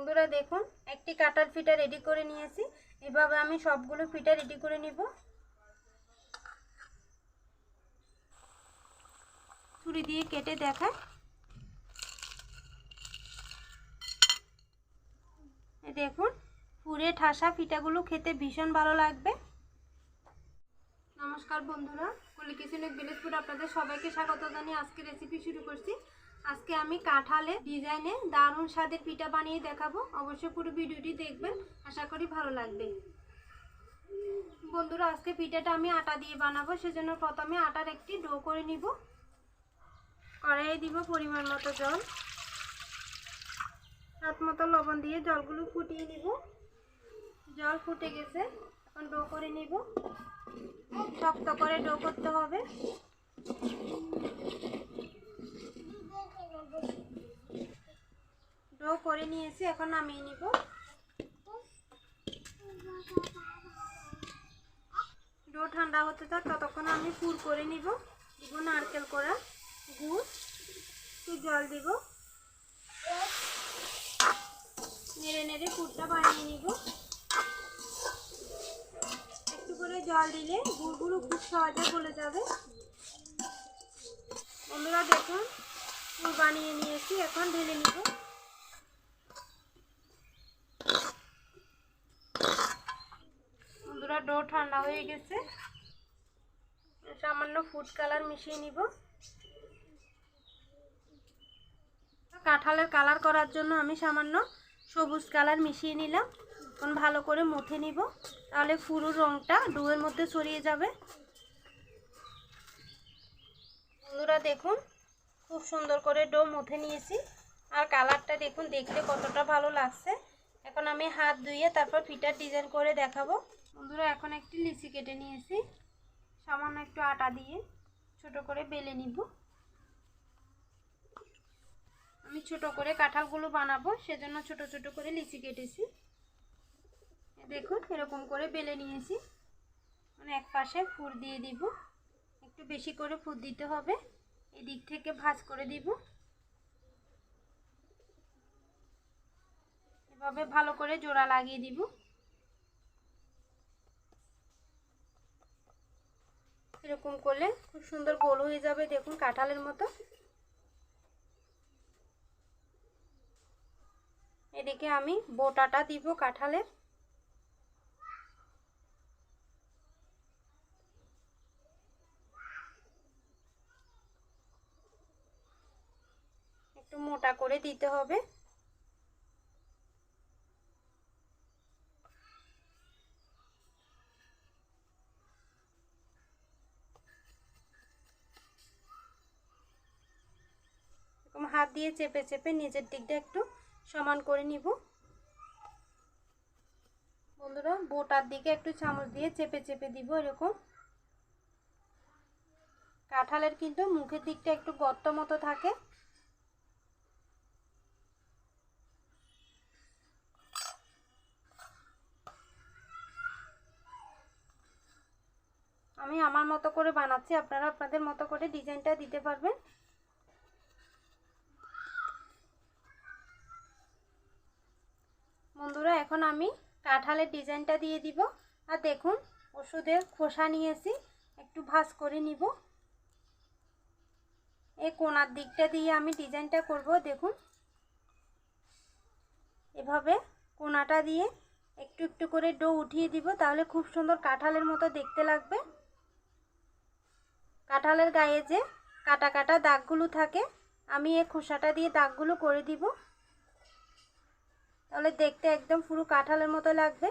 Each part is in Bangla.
বন্ধুরা দেখুন, একটি কাটার ফিটা রেডি করে নিয়েছি। এভাবে আমি সবগুলো ফিটা রেডি করে নিব। ছুরি দিয়ে কেটে দেখায় দেখুন, পুরে ঠাসা ফিটাগুলো খেতে ভীষণ ভালো লাগবে। নমস্কার বন্ধুরা, কুলি কিচেনের ফুড আপনাদের সবাইকে স্বাগত জানিয়ে আজকে রেসিপি শুরু করছি। আজকে আমি কাঁঠালে ডিজাইনে দারুণ স্বাদের পিঠা বানিয়ে দেখাবো। অবশ্যই পুরো ভিডিওটি দেখবেন। আশা করি ভালো লাগবে। বন্ধুরা, আজকে পিঠাটা আমি আটা দিয়ে বানাবো। সেজন্য প্রথমে আটার একটি ডো করে নিব। কড়াইয়ে দিব পরিমাণ মতো জল। হাত মতো লবণ দিয়ে জলগুলো ফুটিয়ে নিব। জল ফুটে গেছে। এখন ডো করে নিব। শক্ত করে ডো করতে হবে। ডো করে নিয়েছি, এখন নামিয়ে নিব। ডো ঠান্ডা হতে থাক, ততক্ষণ আমি পুর করে নিব। দিব নারকেল করা গুড়, একটু জল দিব। নেড়ে নেড়ে পুরটা বানিয়ে নিব। একটু করে জল দিলে গুড়গুলো খুব সহজে গলে যাবে। বন্ধুরা দেখুন, পুর বানিয়ে নিয়েছি, এখন ঢেলে নিব। বন্ধুরা ডো ঠান্ডা হয়ে গেছে। সামান্য ফুড কালার মিশিয়ে নিব। কাঁঠালের কালার করার জন্য আমি সামান্য সবুজ কালার মিশিয়ে নিলাম। এখন ভালো করে মুথে নিব। তাহলে পুরো রঙটা ডুয়ের মধ্যে ছড়িয়ে যাবে। বন্ধুরা দেখুন, খুব সুন্দর করে ডো মুথে নিয়েছি। আর কালারটা দেখুন, দেখতে কতটা ভালো লাগছে। এখন আমি হাত ধুয়ে তারপর ফিটার ডিজাইন করে দেখাবো। বন্ধুরা, এখন একটি লিচি কেটে নিয়েছি। সামান্য একটু আটা দিয়ে ছোট করে বেলে নিব। আমি ছোট করে কাঁঠালগুলো বানাবো, সেজন্য ছোট ছোট করে লিচি কেটেছি। দেখুন, এরকম করে বেলে নিয়েছি। মানে এক পাশে ফুর দিয়ে দিব। একটু বেশি করে ফুর দিতে হবে। এই দিক থেকে ভাজ করে দিব। এভাবে ভালো করে জোড়া লাগিয়ে দিব। এরকম করলে খুব সুন্দর গোল হয়ে যাবে, দেখুন কাঁঠালের মতো। এদিকে আমি বোটাটা দিব কাঁঠালের একটু মোটা করে দিতে হবে এরকম হাত দিয়ে চেপে চেপে নিচের দিকটা একটু সমান করে নিব। বন্ধুরা, বোটার দিকে একটু চামচ দিয়ে চেপে চেপে দিব এরকম। কাঁঠালের কিন্তু মুখের দিকটা একটু গর্ত মতো থাকে। আমি আমার মতো করে বানাচ্ছি, আপনারা আপনাদের মতো করে ডিজাইনটা দিতে পারবেন। এখন আমি কাঁঠালের ডিজাইনটা দিয়ে দিব। আর দেখুন, ওষুধের খোসা নিয়েছি, একটু ভাজ করে নিব। এই কোনার দিকটা দিয়ে আমি ডিজাইনটা করব, দেখুন। এভাবে কোনাটা দিয়ে একটু একটু করে ডো উঠিয়ে দিব, তাহলে খুব সুন্দর কাঁঠালের মতো দেখতে লাগবে। কাঁঠালের গায়ে যে কাটা কাটা দাগগুলো থাকে, আমি এই খোসাটা দিয়ে দাগগুলো করে দিব। তাহলে দেখতে একদম পুরো কাঁঠালের মতো লাগবে।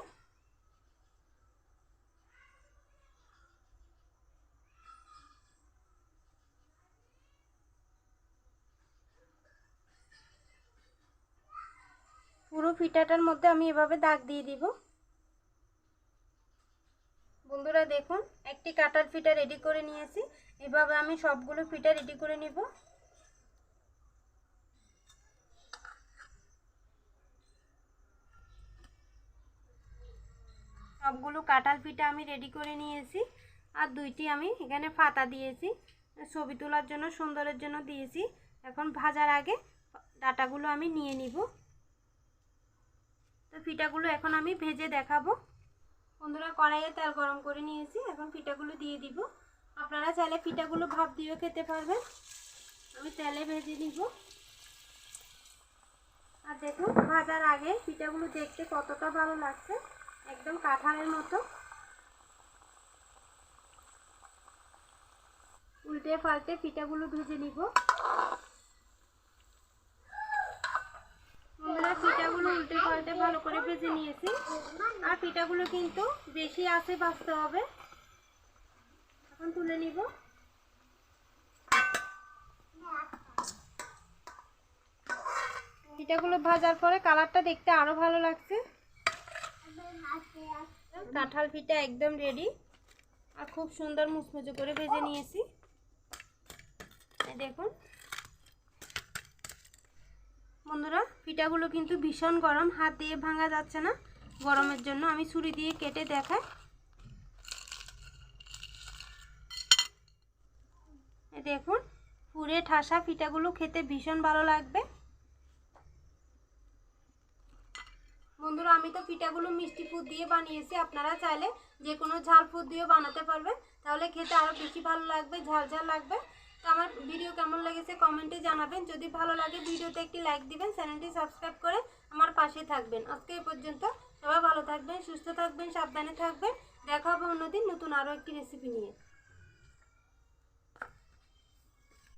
পুরো ফিটাটার মধ্যে আমি এভাবে দাগ দিয়ে দিব। বন্ধুরা দেখুন, একটি কাটার ফিটা রেডি করে নিয়েছি। এভাবে আমি সবগুলো ফিটা রেডি করে নিব। সবগুলো কাঁঠাল পিঠা আমি রেডি করে নিয়েছি। আর দুইটি আমি এখানে ফাতা দিয়েছি। ছবি তোলার জন্য, সুন্দরের জন্য দিয়েছি। এখন ভাজার আগে ডাটাগুলো আমি নিয়ে নিব। তো পিঠাগুলো এখন আমি ভেজে দেখাবো। বন্ধুরা, কড়াইয়ে তেল গরম করে নিয়েছি। এখন পিঠাগুলো দিয়ে দিব। আপনারা চাইলে পিঠাগুলো ভাপ দিয়েও খেতে পারবেন। আমি তেলে ভেজে নিব। আর দেখুন, ভাজার আগে পিঠাগুলো দেখতে কতটা ভালো লাগছে। একদম কাঁঠালের মতো। উল্টে পাল্টে পিঠাগুলো ভেজে নিব। বন্ধুরা পিঠাগুলো উল্টে পাল্টে ভালো করে ভেজে নিয়েছি। আর পিঠাগুলো কিন্তু বেশি আছে ভাজতে হবে। এখন তুলে নিব। পিঠাগুলো ভাজার পরে কালারটা দেখতে আরও ভালো লাগছে। কাঁঠাল পিঠা একদম রেডি আর খুব সুন্দর মুচমুচে করে ভেজে নিয়েছি। দেখুন। বন্ধুরা পিঠাগুলো কিন্তু ভীষণ গরম, হাত দিয়ে ভাঙা যাচ্ছে না। গরমের জন্য আমি ছুরি দিয়ে কেটে দেখাই। দেখুন পুরে ঠাসা পিঠাগুলো খেতে ভীষণ ভালো লাগবে বন্ধুরা আমি তো পিঠাগুলো মিষ্টি ফুড দিয়ে বানিয়েছি, আপনারা চাইলে যে কোনো ঝাল ফুড দিয়েও বানাতে পারবেন। তাহলে খেতে আরও বেশি ভালো লাগবে, ঝাল ঝাল লাগবে। তো আমার ভিডিও কেমন লেগেছে কমেন্টে জানাবেন। যদি ভালো লাগে ভিডিওতে একটি লাইক দিবেন, চ্যানেলটি সাবস্ক্রাইব করে আমার পাশে থাকবেন। আজকে এই পর্যন্ত সবাই ভালো থাকবেন, সুস্থ থাকবেন, সাবধানে থাকবেন। দেখা হবে অন্যদিন নতুন আরও একটি রেসিপি নিয়ে।